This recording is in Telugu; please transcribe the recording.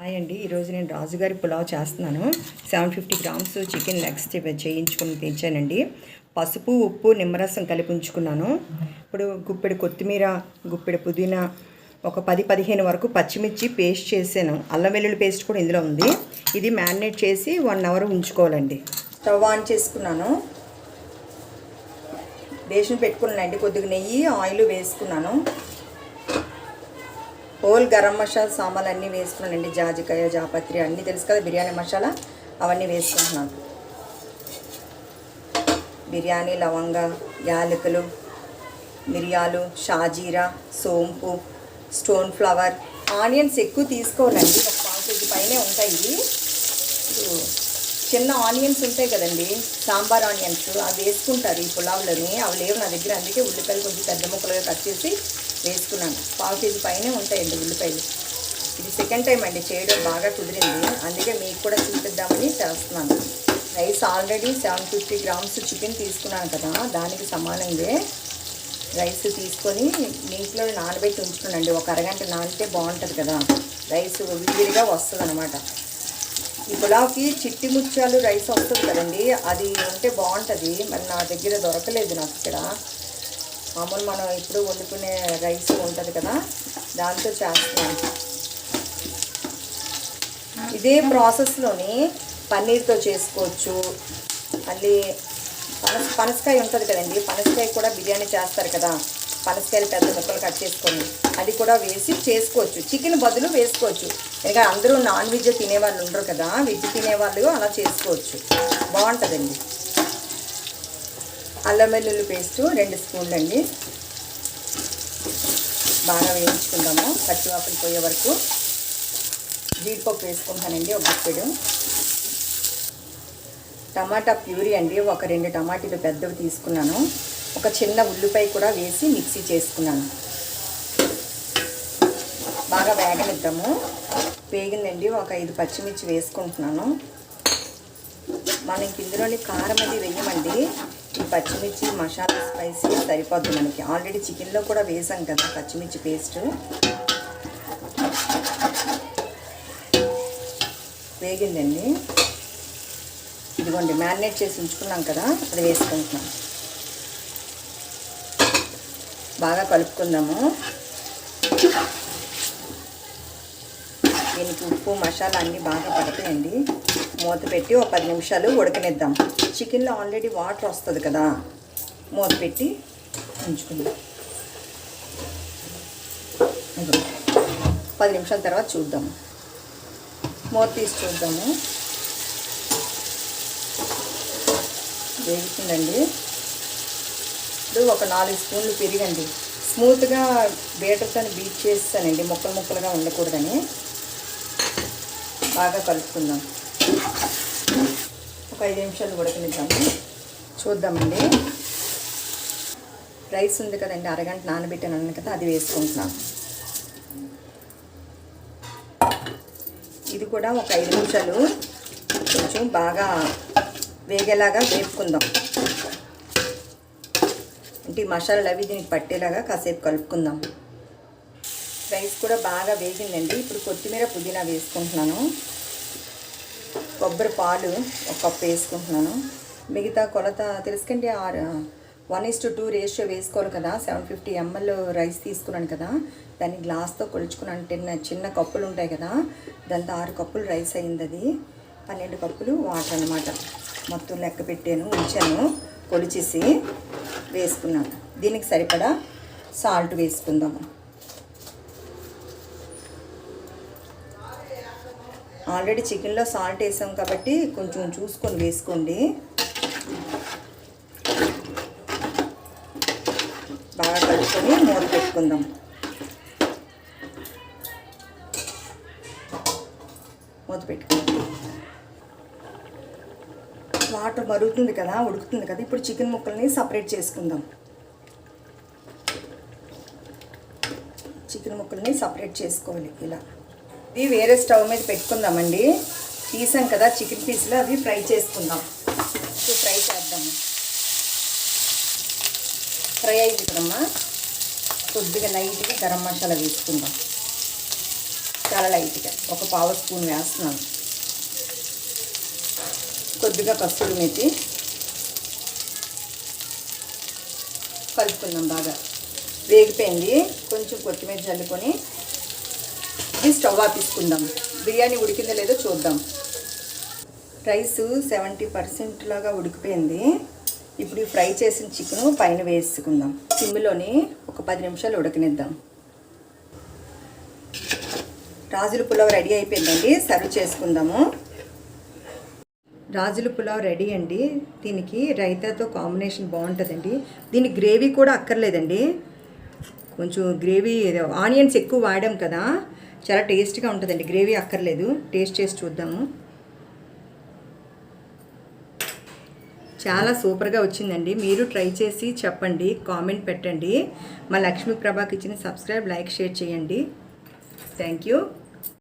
హాయ్ అండి. ఈరోజు నేను రాజుగారి పులావ్ చేస్తున్నాను. Seven fifty grams chicken legs చేయించుకుని తెచ్చానండి పసుపు ఉప్పు నిమ్మరసం కలిపి ఉంచుకున్నాను. ఇప్పుడు గుప్పెడు కొత్తిమీర గుప్పెడు పుదీనా ఒక పది పదిహేను వరకు పచ్చిమిర్చి పేస్ట్ చేశాను. అల్లం వెల్లుల్లి పేస్ట్ కూడా ఇందులో ఉంది. ఇది మ్యారినేట్ చేసి వన్ అవర్ ఉంచుకోవాలండి. స్టవ్ ఆన్ చేసుకున్నాను. బేషన్ పెట్టుకున్నానండి. కొద్దిగా నెయ్యి ఆయిల్ వేసుకున్నాను. హోల్ గరం మసాలా సామాన్లు అన్నీ వేసుకున్నానండి. జాజికాయ జాపత్రి అన్నీ తెలుసు కదా బిర్యానీ మసాలా అవన్నీ వేసుకుంటున్నాను. బిర్యానీ లవంగ యాలకులు మిరియాలు షాజీరా సోంపు స్టోన్ ఫ్లవర్ ఆనియన్స్ ఎక్కువ తీసుకోవాలండి ఒక పావు కేజీ పైనే ఉంటాయి. ఇప్పుడు చిన్న ఆనియన్స్ ఉంటాయి కదండి సాంబార్ ఆనియన్స్. అవి వేసుకుంటారు ఈ పులావ్లోని. అవి లేవు నా దగ్గర అందుకే ఉల్లిపాయలు కొంచెం పెద్ద ముక్కలుగా కట్ చేసి వేసుకున్నాను. పావు కేజీ పైనే ఉంటాయండి ఉల్లిపాయలు. ఇది సెకండ్ టైం అండి చేయడం బాగా కుదిరింది. అందుకే మీకు కూడా చూపిద్దామని చేస్తున్నాను. Rice already seven fifty grams chicken తీసుకున్నాను కదా దానికి సమానంగా రైస్ తీసుకొని నీటిలో నానబెట్టి ఉంచుకున్నాండి ఒక అరగంట నానితే బాగుంటుంది కదా. రైస్ విడిగా వస్తుంది అనమాట ఈ పులావ్కి చిట్టి ముత్యాలు రైస్ వస్తుంది కదండి. అది ఉంటే బాగుంటుంది. మరి నా దగ్గర దొరకలేదు నాకు ఇక్కడ. మామూలు మనం ఇప్పుడు వండుకునే రైస్ ఉంటుంది కదా దాంతో చేస్తున్నాను ఇదే ప్రాసెస్లోని పన్నీర్తో చేసుకోవచ్చు. మళ్ళీ పనస పనసకాయ ఉంటుంది కదండి పనసకాయ కూడా బిర్యానీ చేస్తారు కదా పనసకాయలు పెద్ద ముక్కలు కట్ చేసుకొని అది కూడా వేసి చేసుకోవచ్చు. చికెన్ బదులు వేసుకోవచ్చు. ఇంకా అందరూ నాన్ వెజ్ తినేవాళ్ళు ఉండరు కదా వెజ్ తినేవాళ్ళు అలా చేసుకోవచ్చు. బాగుంటుందండి. అల్లం వెల్లుల్లి పేస్టు రెండు స్పూన్లు అండి బాగా వేయించుకుందాము పచ్చివాపులు పోయే వరకు. జీడిపప్పు వేసుకుంటానండి ఒక గుప్పెడు. టమాటా ప్యూరీ అండి ఒక రెండు టమాటీలు పెద్దవి తీసుకున్నాను. ఒక చిన్న ఉల్లిపాయ కూడా వేసి మిక్సీ చేసుకున్నాను. బాగా వేగనిద్దాము. వేగిందండి ఒక ఐదు పచ్చిమిర్చి వేసుకుంటున్నాను. మనకి ఇందులోని కారం అది వేయమండి. ఈ పచ్చిమిర్చి మసాలా స్పైసీ సరిపోద్ది మనకి. ఆల్రెడీ చికెన్లో కూడా వేసాం కదా పచ్చిమిర్చి పేస్ట్ వేగిందండి. ఇదిగోండి మ్యారినేట్ చేసి ఉంచుకున్నాం కదా అది వేసుకుంటున్నాం. బాగా కలుపుకుందాము. దీనికి ఉప్పు మసాలా అన్నీ బాగా పడతాయండి. మూత పెట్టి ఒక పది నిమిషాలు ఉడకనిద్దాం. చికెన్లో ఆల్రెడీ వాటర్ వస్తుంది కదా మూత పెట్టి ఉంచుకుందాం. పది నిమిషాల తర్వాత చూద్దాము మూత తీసి చూద్దాము. వేగుతుందండి. ఇప్పుడు ఒక నాలుగు స్పూన్లు పెరిగండి. స్మూత్గా బేటర్తో బీట్ చేస్తానండి ముక్కలు ముక్కలుగా ఉండకూడదని. బాగా కలుపుకుందాం. ఒక ఐదు నిమిషాలు ఉడకనిద్దాము. చూద్దామండి. రైస్ ఉంది కదండి అరగంట నానబెట్టాను కదా అది వేసుకుంటున్నాను ఇది కూడా ఒక ఐదు నిమిషాలు కొంచెం బాగా వేగేలాగా వేపుకుందాం. అంటే మసాలాలు అవి దీనికి పట్టేలాగా కాసేపు కలుపుకుందాం. రైస్ కూడా బాగా వేగిందండి. ఇప్పుడు కొత్తిమీర పుదీనా వేసుకుంటున్నాను. కొబ్బరి పాలు ఒక కప్పు వేసుకుంటున్నాను. మిగతా కొలత తెలుసుకోండి ఆరు one is to two ratio వేసుకోవాలి కదా. సెవెన్ ఫిఫ్టీ ఎంఎల్ రైస్ తీసుకున్నాను కదా. దాన్ని గ్లాస్తో కొలుచుకున్నాను. చిన్న చిన్న కప్పులు ఉంటాయి కదా. దాంతో ఆరు కప్పులు రైస్ అయింది అది. పన్నెండు కప్పులు వాటర్ అనమాట మొత్తం లెక్క పెట్టాను ఉంచాను కొలిచేసి వేసుకున్నాను. దీనికి సరిపడా సాల్ట్ వేసుకుందాము. ఆల్రెడీ చికెన్లో సాల్ట్ వేసాం కాబట్టి కొంచెం చూసుకొని వేసుకోండి. బాగా కలుపుకొని మూత పెట్టుకుందాం. మూత పెట్టుకుందాం. వాటర్ మరుగుతుంది కదా ఉడుకుతుంది కదా ఇప్పుడు చికెన్ ముక్కల్ని సపరేట్ చేసుకుందాం. చికెన్ ముక్కల్ని సపరేట్ చేసుకోవాలి ఇలా. ఇది వేరే స్టవ్ మీద పెట్టుకుందామండి. తీసాం కదా చికెన్ పీస్లో అవి ఫ్రై చేసుకుందాం. ఇప్పుడు ఫ్రై చేద్దాము ఫ్రై అయింది కదమ్మా. కొద్దిగా లైట్గా గరం మసాలా వేసుకుందాం. చాలా లైట్గా. ఒక పావు స్పూన్ వేస్తున్నాను. కొద్దిగా కస్తూరి మెతి కలుపుకుందాం బాగా. వేగిపోయింది. కొంచెం కొత్తిమీర చల్లుకొని ఇది స్టవ్ ఆపేసుకుందాం. బిర్యానీ ఉడికిందో లేదో చూద్దాం. రైస్ సెవెంటీ పర్సెంట్ లాగా ఉడికిపోయింది. ఇప్పుడు ఈ ఫ్రై చేసిన చికెన్ పైన వేసుకుందాం. సిమ్లోని ఒక పది నిమిషాలు ఉడకనిద్దాం. రాజుల పులావ్ రెడీ అయిపోయిందండి. సర్వ్ చేసుకుందాము. రాజుల పులావ్ రెడీ అండి. దీనికి రైతాతో కాంబినేషన్ బాగుంటుందండి. దీని గ్రేవీ కూడా అక్కర్లేదండి. కొంచెం గ్రేవీ ఆనియన్స్ ఎక్కువ వాడాం కదా. చాలా టేస్ట్గా ఉంటుందండి. గ్రేవీ అక్కర్లేదు. టేస్ట్ చేసి చూద్దాము. చాలా సూపర్గా వచ్చిందండి. మీరు ట్రై చేసి చెప్పండి. కామెంట్ పెట్టండి. మా లక్ష్మీ ప్రభాకి ఇచ్చిన సబ్స్క్రైబ్ లైక్ షేర్ చేయండి. Thank you.